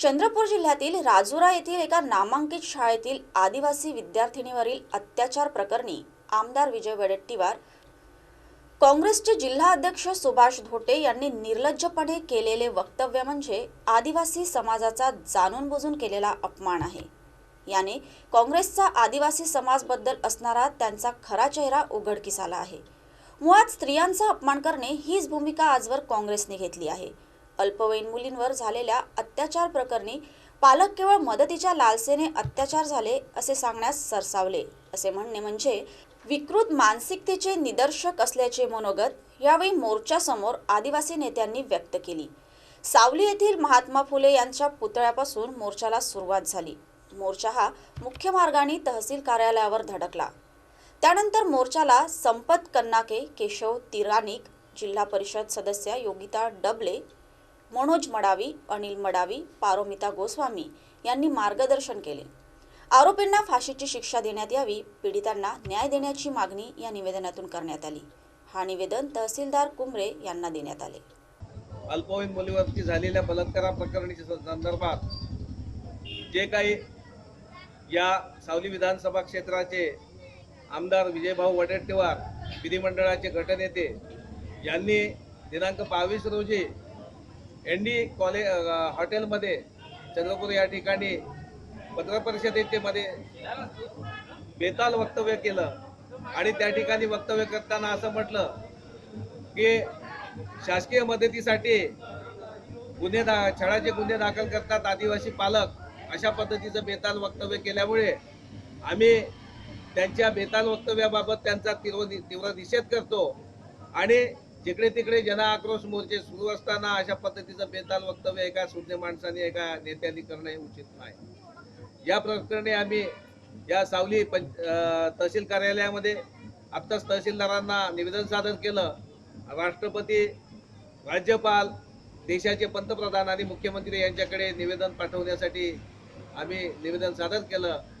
चंद्रपूर जिल्ह्यातील राजुरा येथील एका नामांकित शाळेतील आदिवासी विद्यार्थिनीवरील अत्याचार प्रकरणी आमदार विजय वडेट्टीवार काँग्रेसचे जिल्हा अध्यक्ष सुभाष धोटे यांनी निर्लज्जपणे केलेले वक्तव्य म्हणजे आदिवासी समाजाचा जाणून बुजून केलेला अपमान आहे. याने काँग्रेसचा आदिवासी समाजबद्दल असणारा त्यांचा खरा चेहरा उघडकीस आला आहे. मुळात स्त्रियांचा अपमान करणे हीच भूमिका आजवर काँग्रेसने घेतली आहे. अल्पवयीन मुलींवर झालेल्या अत्याचार प्रकरणी पालक केवळ मदतीच्या लालसेने अत्याचार झाले असे सांगण्यास सरसावले. असे म्हणणे म्हणजे विकृत मानसिकतेचे निदर्शक असल्याचे मनोगत यावेळी मोर्चासमोर आदिवासी नेत्यांनी व्यक्त केली. सावली येथील महात्मा फुले यांच्या पुतळ्यापासून मोर्चाला सुरुवात झाली. मोर्चा हा मुख्य मार्गाने तहसील कार्यालयावर धडकला. त्यानंतर मोर्चाला संपत कन्नाके केशव तिरानिक जिल्हा परिषद सदस्य योगिता डबले मनोज मडावी अनिल मडावी पारोमिता गोस्वामी यांनी मार्गदर्शन केले. आरोपींना फाशीची शिक्षा देण्यात यावी पीडितांना न्याय देण्याची मागणी या निवेदनातून करण्यात आली. हा निवेदन तहसीलदार कुंबरे यांना देण्यात आले. अल्पवयीन मुलीवरती झालेल्या बलात्कारा प्रकरणीच्या संदर्भात जे काही या सावली विधानसभा क्षेत्राचे आमदार विजयभाऊ वडेट्टीवार विधिमंडळाचे गटनेते यांनी दिनांक बावीस रोजी एन डी कॉले हॉटेलमध्ये चंद्रपूर या ठिकाणी पत्रपरिषदेमध्ये बेताल वक्तव्य केलं आणि त्या ठिकाणी वक्तव्य करताना असं म्हटलं की शासकीय मदतीसाठी गुन्हे दा छळाचे गुन्हे दाखल करतात आदिवासी पालक अशा पद्धतीचं बेताल वक्तव्य केल्यामुळे आम्ही त्यांच्या बेताल वक्तव्याबाबत त्यांचा तीव्र तीव्र निषेध करतो आणि जिकडे तिकडे जन आक्रोश मोर्चे सुरू असताना अशा पद्धतीचं बेताल वक्तव्य एका सुज्ञ माणसाने एका नेत्याने करणं हे उचित नाही. या प्रकरणी आम्ही या सावली पंच तहसील कार्यालयामध्ये आत्ताच तहसीलदारांना निवेदन सादर केलं. राष्ट्रपती राज्यपाल देशाचे पंतप्रधान आणि मुख्यमंत्री यांच्याकडे निवेदन पाठवण्यासाठी आम्ही निवेदन सादर केलं.